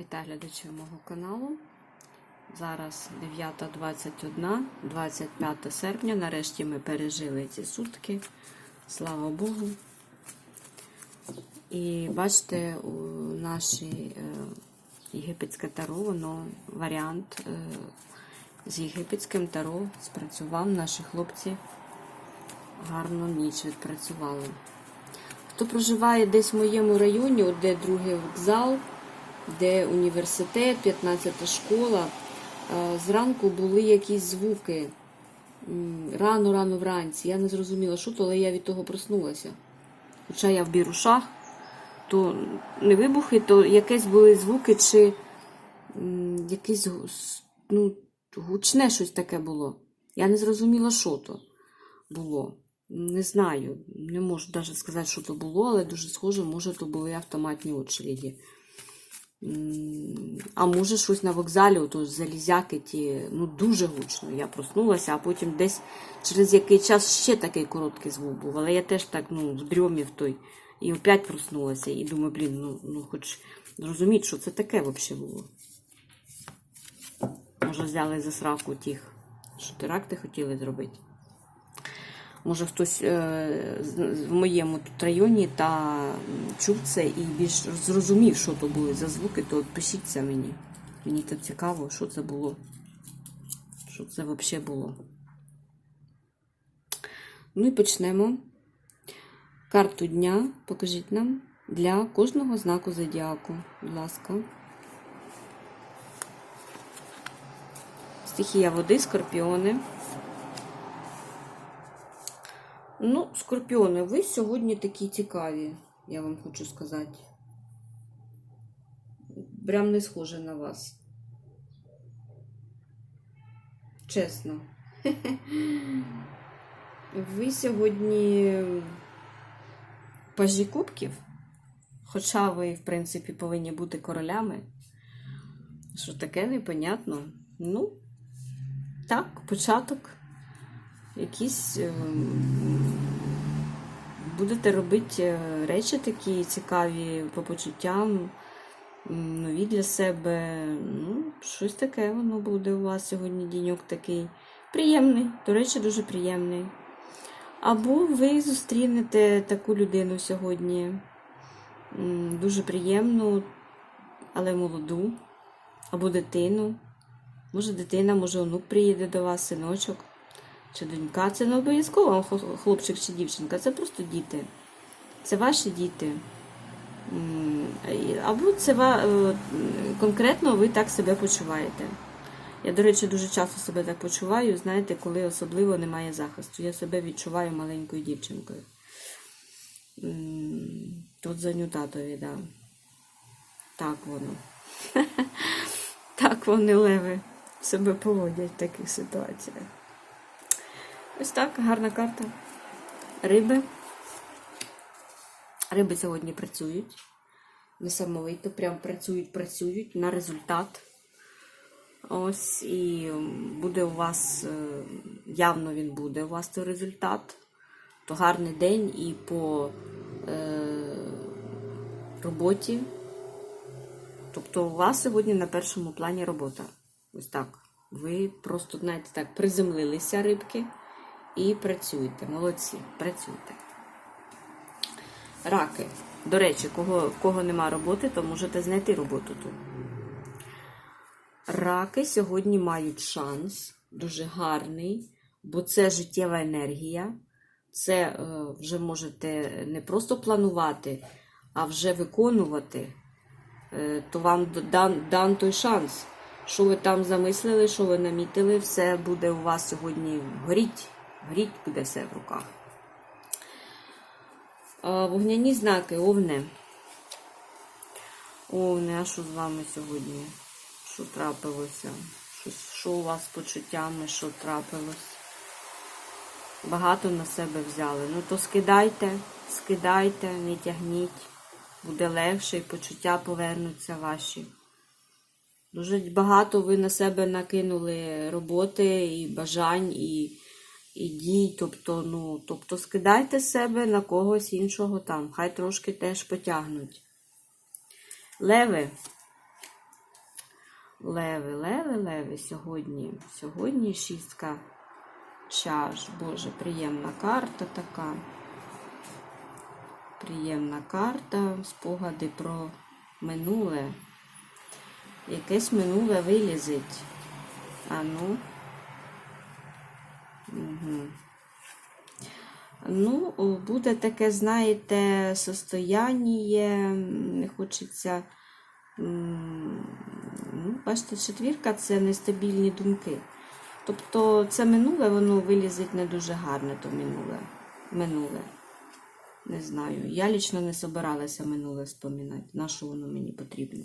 Вітаю глядачів мого каналу. Зараз 9.21, 25 серпня. Нарешті ми пережили ці сутки. Слава Богу. І бачите, у нашій е, єгипетське таро, воно варіант е, з єгипетським таро спрацював. Наші хлопці гарно ніч відпрацювали. Хто проживає десь в моєму районі, де другий вокзал, де університет, 15 школа, е, зранку були якісь звуки. Рано-рано вранці. Я не зрозуміла, що то, але я від того проснулася. Хоча я в бірушах, то не вибухи, то якесь були звуки, чи якесь ну, гучне щось таке було. Я не зрозуміла, що то було. Не знаю, не можу навіть сказати, що то було, але дуже схоже, може, то були автоматні очереді. А може, щось на вокзалі, ото залізяки ті, ну дуже гучно. Я проснулася, а потім десь через який час ще такий короткий звук був. Але я теж так ну, в дрьомі в той. І опять проснулася. І думаю, блін, ну, ну хоч зрозуміть, що це таке взагалі було. Може, взяли за сраку тих, що теракти хотіли зробити. Може, хтось е, в моєму тут районі та чув це і більш зрозумів, що то були за звуки, то пишіть це мені. Мені так цікаво, що це було. Що це взагалі було. Ну і почнемо. Карту дня покажіть нам для кожного знаку зодіаку. Будь ласка. Стихія води, скорпіони. Ну, скорпіони, ви сьогодні такі цікаві, я вам хочу сказати. Прям не схоже на вас. Чесно. Ви сьогодні пажі кубків, хоча ви, в принципі, повинні бути королями. Що таке непонятно. Ну, так, початок якісь ем, будете робити е, речі такі цікаві по почуттям, нові для себе. Ну, щось таке воно буде у вас сьогодні діньок такий. Приємний, до речі, дуже приємний. Або ви зустрінете таку людину сьогодні, дуже приємну, але молоду, або дитину. Може, дитина, може, онук приїде до вас, синочок чи донька. Це не обов'язково хлопчик чи дівчинка, це просто діти. Це ваші діти. Або це ва- е, конкретно ви так себе почуваєте. Я, до речі, дуже часто себе так почуваю, знаєте, коли особливо немає захисту. Я себе відчуваю маленькою дівчинкою. Тут заню татові, да. Так воно. Так вони леви себе поводять в таких ситуаціях. Ось так, гарна карта. Риби. Риби сьогодні працюють. Несамовито, прям працюють, працюють на результат. Ось і буде у вас, е, явно він буде у вас той результат. То гарний день і по е, роботі. Тобто у вас сьогодні на першому плані робота. Ось так. Ви просто, знаєте, так, приземлилися рибки і працюєте. Молодці, працюйте. Раки. До речі, кого, кого нема роботи, то можете знайти роботу тут. Раки сьогодні мають шанс, дуже гарний, бо це життєва енергія. Це е, вже можете не просто планувати, а вже виконувати. Е, то вам дан, дан той шанс. Що ви там замислили, що ви намітили, все буде у вас сьогодні горіть. Горіть буде все в руках. Вогняні знаки, овне. Овне, а що з вами сьогодні? Що трапилося? Що у вас з почуттями, що трапилось? Багато на себе взяли. Ну то скидайте, скидайте, не тягніть. Буде легше і почуття повернуться ваші. Дуже багато ви на себе накинули роботи і бажань, і, і дій. Тобто, ну, тобто скидайте себе на когось іншого там. Хай трошки теж потягнуть. Леви. Леви, леви, леви сьогодні. Сьогодні шістка чаш. Боже, приємна карта така. Приємна карта. Спогади про минуле. Якесь минуле вилізить. А ну. Ну, буде таке, знаєте, состояння, не хочеться. Ну, бачите, четвірка це нестабільні думки. Тобто це минуле, воно вилізить не дуже гарне, то минуле. Минуле. Не знаю. Я лічно не собиралася минуле спомінати. На що воно мені потрібно?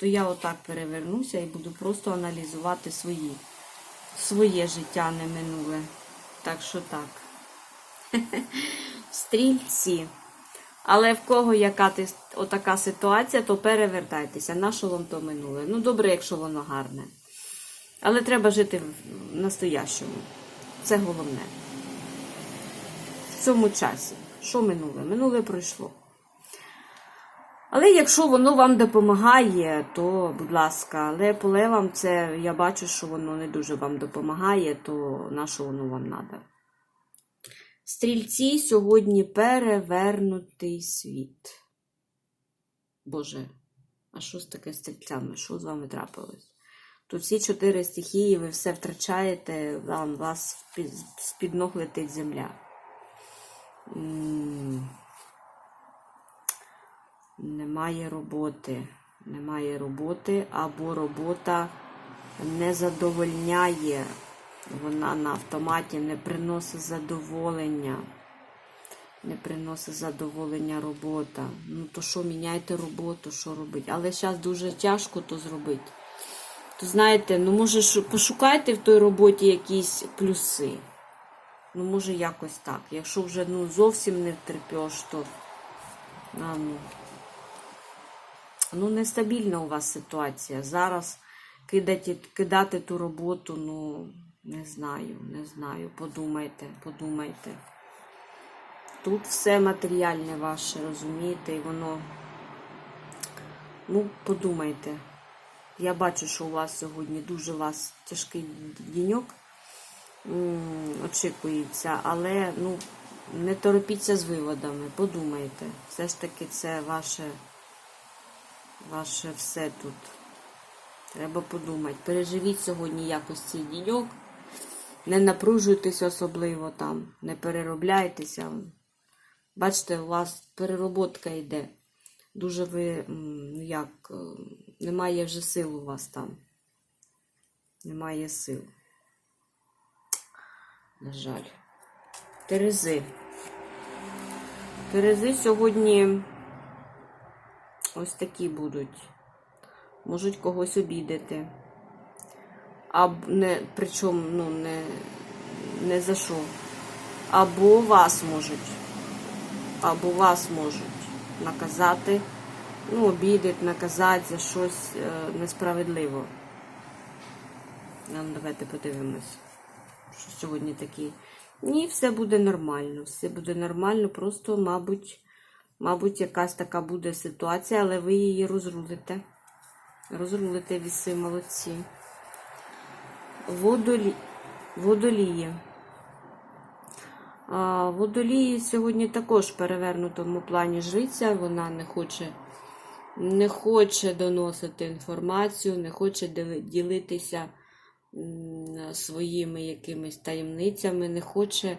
То я отак перевернуся і буду просто аналізувати свої, своє життя, не минуле. Так що так. Стрільці. Але в кого яка отака ситуація, то перевертайтеся. На що вам то минуле? Ну, добре, якщо воно гарне. Але треба жити в настоящому. Це головне. В цьому часі. Що минуле? Минуле пройшло. Але якщо воно вам допомагає, то, будь ласка, але по левам це я бачу, що воно не дуже вам допомагає, то на що воно вам треба? Стрільці сьогодні перевернутий світ. Боже, а що з таке стрільцями? Що з вами трапилось? Тут всі чотири стихії, ви все втрачаєте, вам вас з-під ног летить земля. Немає роботи. Немає роботи, або робота не задовольняє. Вона на автоматі не приносить задоволення. Не приносить задоволення робота. Ну, то що, міняйте роботу, що робити. Але зараз дуже тяжко то зробити. То знаєте, ну може пошукайте в той роботі якісь плюси. Ну, може, якось так. Якщо вже ну, зовсім не втерпеш, то а, ну, ну, нестабільна у вас ситуація. Зараз кидати, кидати ту роботу, ну, не знаю, не знаю. Подумайте, подумайте. Тут все матеріальне ваше, розумієте, і воно. Ну, подумайте. Я бачу, що у вас сьогодні дуже у вас тяжкий діньок очікується, але ну, не торопіться з виводами, подумайте. Все ж таки це ваше, ваше все тут. Треба подумати. Переживіть сьогодні якось цей діньок. Не напружуйтесь особливо там, не переробляйтеся. Бачите, у вас перероботка йде. Дуже ви, ну як, е, немає вже сил у вас там. Немає сил. На жаль. Терези. Терези сьогодні ось такі будуть. Можуть когось обідати. А причому, ну, не, не за що. Або вас можуть. Або вас можуть наказати, ну, обідати, наказати за щось е, несправедливо. Ну, давайте подивимось, що сьогодні такі. Ні, все буде нормально. Все буде нормально, просто, мабуть, мабуть, якась така буде ситуація, але ви її розрулите. Розрулите віси, молодці. Водолі... Водолії. А, Водолії сьогодні також в перевернутому плані жриця. Вона не хоче, не хоче доносити інформацію, не хоче ділитися своїми якимись таємницями, не хоче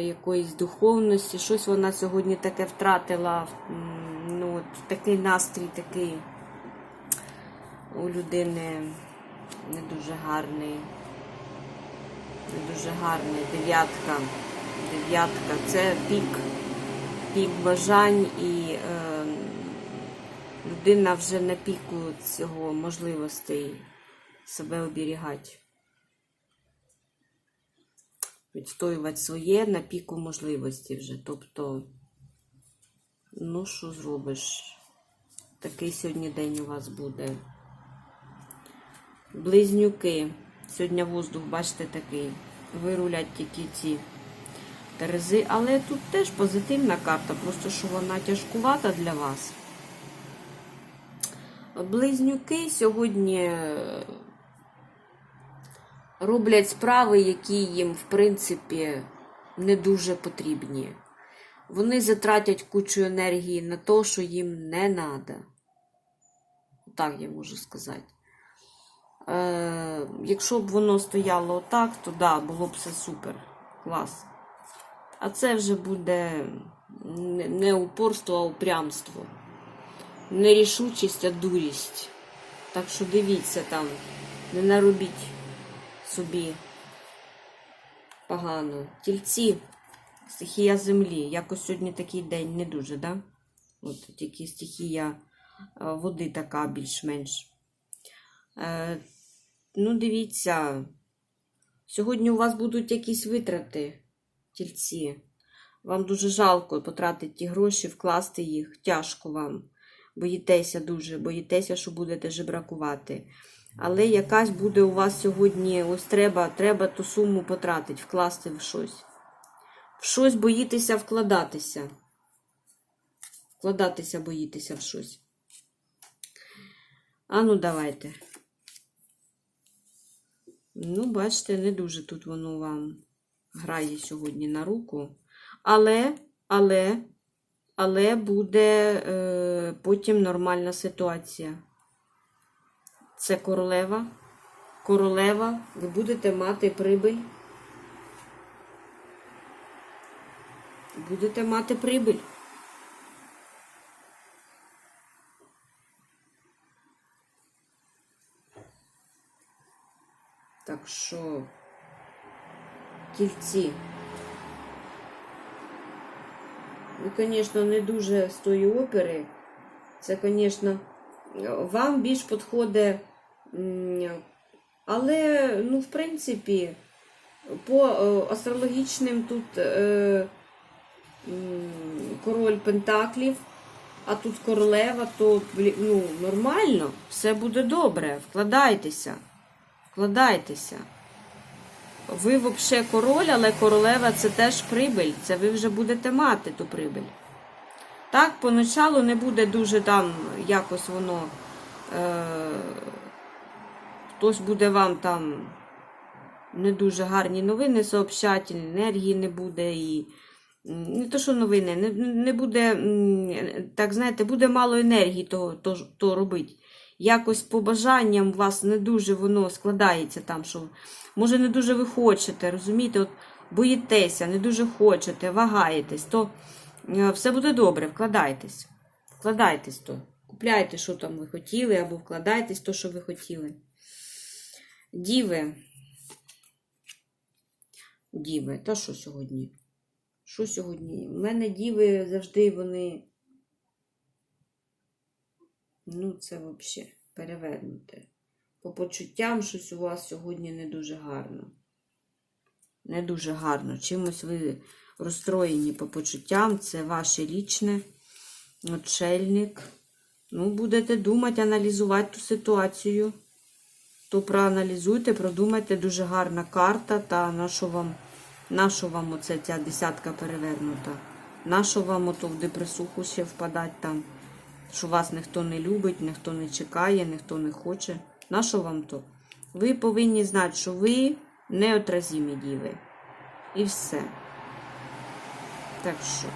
якоїсь духовності. Щось вона сьогодні таке втратила. Ну, от, такий настрій, такий у людини не дуже гарний. Не дуже гарний. Дев'ятка. Дев'ятка. Це пік. Пік бажань і е, людина вже на піку цього можливостей себе оберігати. Відстоювати своє на піку можливості вже. Тобто, ну що зробиш? Такий сьогодні день у вас буде. Близнюки. Сьогодні воздух, бачите, такий. Вирулять тільки ці терези. Але тут теж позитивна карта, просто що вона тяжкувата для вас. Близнюки сьогодні роблять справи, які їм, в принципі, не дуже потрібні. Вони затратять кучу енергії на те, що їм не треба. Так я можу сказати. Е, якщо б воно стояло отак, то да, було б все супер. Клас. А це вже буде не- упорство, а упрямство. Не рішучість, а дурість. Так що дивіться там, не наробіть собі погано. Тільці, стихія землі. Якось сьогодні такий день не дуже, да? От тільки стихія е, води така більш-менш. Е, ну, дивіться, сьогодні у вас будуть якісь витрати, тільці. Вам дуже жалко потратити ті гроші, вкласти їх. Тяжко вам. Боїтеся дуже, боїтеся, що будете жебракувати. Але якась буде у вас сьогодні, ось треба, треба ту суму потратити, вкласти в щось. В щось боїтеся вкладатися. Вкладатися боїтеся в щось. А ну, давайте. Ну, бачите, не дуже тут воно вам грає сьогодні на руку. Але, але, але буде е, потім нормальна ситуація. Це королева. Королева, ви будете мати прибиль. Будете мати прибиль. Так що тільці. Ну, звісно, не дуже з тої опери. Це, звісно, вам більш підходить. Але, ну, в принципі, по е, астрологічним тут е, король Пентаклів, а тут королева, то ну, нормально, все буде добре. Вкладайтеся. Вкладайтеся. Ви взагалі король, але королева це теж прибиль. Це ви вже будете мати ту прибиль. Так, поначалу не буде дуже там якось воно. Е- хтось буде вам там не дуже гарні новини сообщати, енергії не буде і. Не то, що новини, не, не буде, так знаєте, буде мало енергії того, то, то робити. Якось по бажанням у вас не дуже воно складається там, що може не дуже ви хочете, розумієте, от боїтеся, не дуже хочете, вагаєтесь, то е, все буде добре, вкладайтесь. Вкладайтесь то. Купляйте, що там ви хотіли, або вкладайтесь то, що ви хотіли. Діви. Діви, та що сьогодні? Що сьогодні? У мене діви завжди вони. Ну, це взагалі перевернуте. По почуттям щось у вас сьогодні не дуже гарно. Не дуже гарно. Чимось ви розстроєні по почуттям, це ваше лічне, отшельник. Ну, будете думати, аналізувати ту ситуацію. То проаналізуйте, продумайте, дуже гарна карта, та на що вам, на що вам оце ця десятка перевернута? На що вам ото в депресуху ще впадать там? що вас ніхто не любить, ніхто не чекає, ніхто не хоче. На що вам то? Ви повинні знати, що ви неотразімі діви. І все. Так що,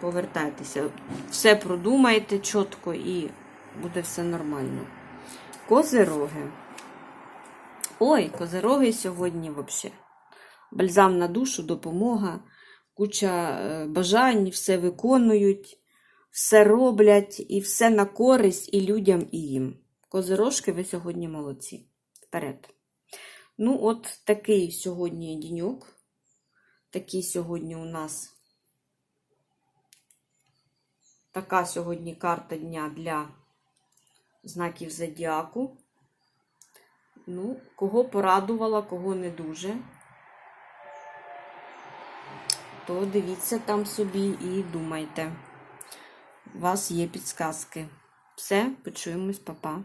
повертайтеся. Все продумайте чітко і буде все нормально. Козироги. Ой, козироги сьогодні взагалі. Бальзам на душу, допомога, куча е, бажань, все виконують все роблять і все на користь і людям, і їм. Козирожки, ви сьогодні молодці. Вперед. Ну, от такий сьогодні діньок. Такий сьогодні у нас. Така сьогодні карта дня для знаків зодіаку. Ну, кого порадувала, кого не дуже. То дивіться там собі і думайте. У вас є підсказки. Все, почуємось, па-па.